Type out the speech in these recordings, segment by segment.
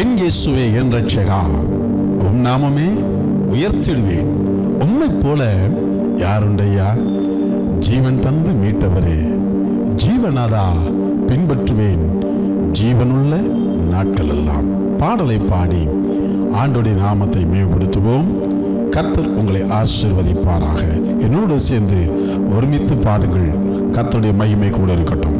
என் இயேசுவே என் ரட்சகா உம் நாமமே உயர்த்திடுவேன். உம்மை போல யாருண்டையா ஜீவன் தந்து மீட்டவரே ஜீவனாதா பின்பற்றுவேன். ஜீவனுள்ள நாட்கள் எல்லாம் பாடலை பாடி ஆண்டோடைய நாமத்தை மேம்படுத்துவோம். கத்தர் உங்களை ஆசீர்வதிப்பாராக. என்னோடு சேர்ந்து ஒருமித்து பாடுங்கள். கத்தருடைய மகிமை கூட இருக்கட்டும்.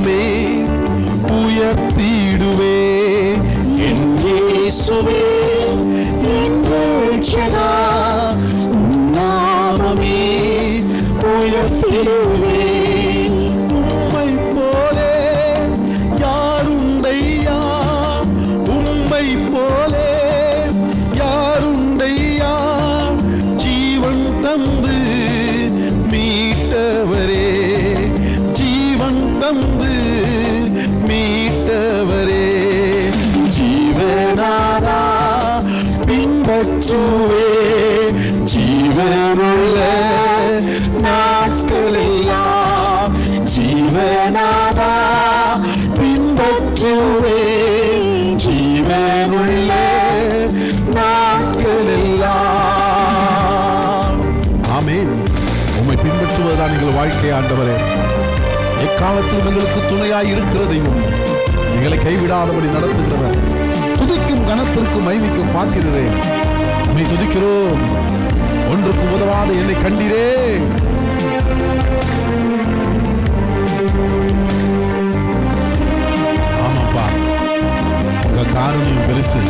நாமமே உயர்த்திடுவே. என் இயேசுவே நாமமே உயர்த்திடுவே. தான் எங்கள் வாழ்க்கை ஆண்டவரே. எக்காலத்திலும் எங்களுக்கு துணையாய் இருக்கிற தெய்வம். எங்களை கைவிடாதபடி நடத்துகிறவர். துதிக்கும் கணத்திற்கும் மைமிக்கும் பாத்திரரே. நீ துதிக்கிறோம். ஒன்றுக்கு உதவாத என்னை கண்டீரே. ஆமாப்பா. உங்க காரணியும் பெருசு.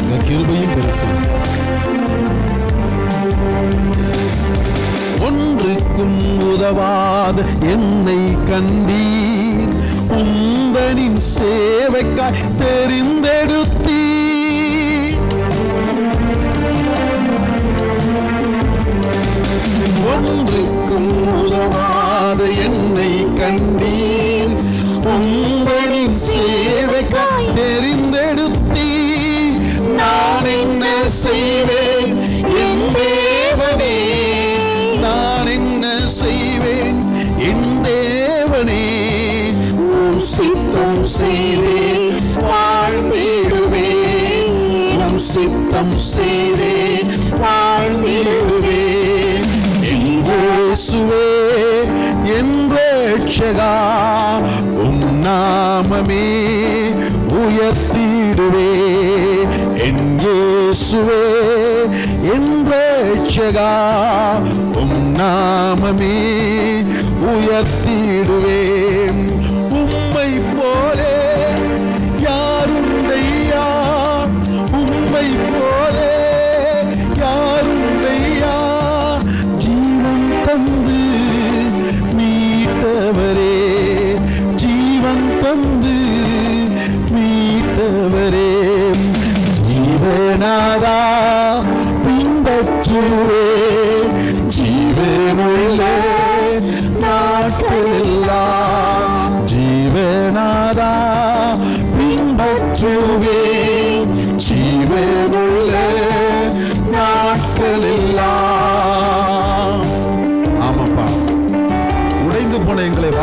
உங்க கிருபையும் பெருசு. ஒன்றுக்கும் உதவாத என்னை கண்டீர். உந்தனின் சேவைக்காய் தெரிந்தெடுத்தீர். ஒன்றுக்கும் உதவாத என்னை கண்டீர். உங்களின் சேவைக்காய் தெரிந்தெடுத்தீர். நான் என்ன செய்வேன்? சித்தம் செய்தேன் வாழ்ந்திடுவேன். என் இயேசுவே என் ரட்சகா உம் நாமமே உயர்த்திடுவே என் இயேசுவே என் உம் நாமமே உயர்த்திடுவேன்.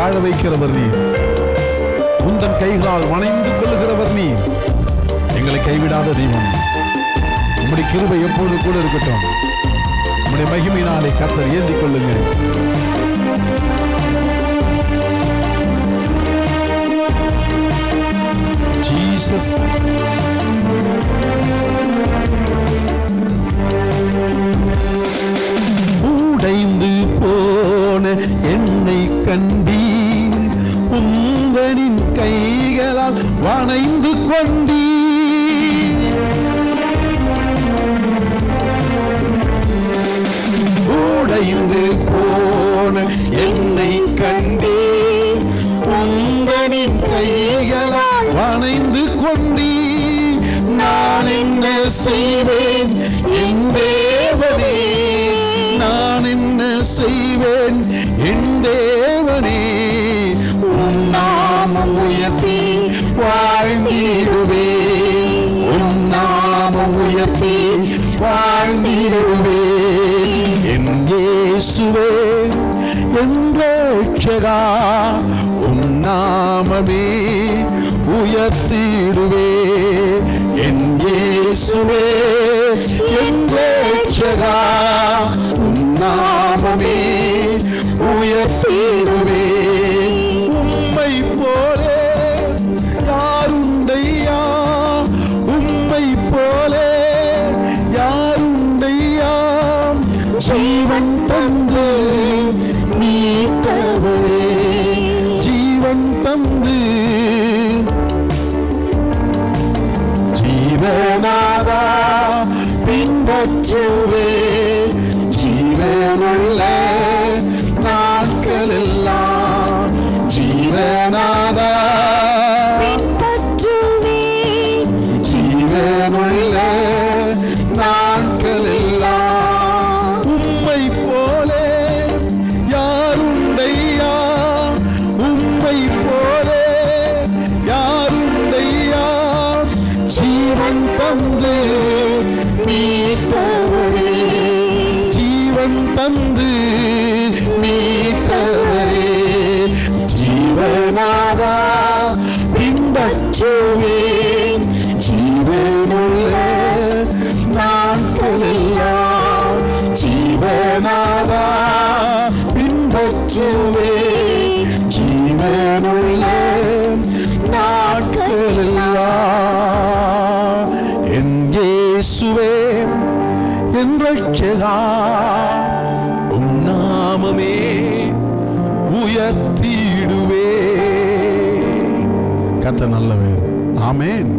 வாழ வைக்கிறவர் நீர். உந்தன் கைகளால் வணைந்து கொள்ளுகிறவர் நீர். எங்களை கைவிடாத தெய்வம் உங்களுடைய கிருபை எப்பொழுது கூட இருக்கட்டும். உங்களுடைய மகிமையினாலே கத்தர் ஏந்திக் கொள்ளுங்கள். ஜீசஸ். உடைந்து போன என்னை கண்டீர். உந்தனின் கைகளால் வணைந்து கொண்டீ உடைந்து போன என்னை கண்டே உங்களின் கைகளால் வணைந்து கொண்டீ நான் என்ன செய்வேன்? என்பே இயேசுவே என்றா உம் நாமமே உயர்த்திடுவே. என் இயேசுவே என்றா உம் நாமமே உயர்த்திடுவே. தந்து. ஜீவனாதா பின்பற்றுவே ரட்சகா உன்னாமமே உயர்த்திடுவே. கத்த நல்லவே ஆமேன்.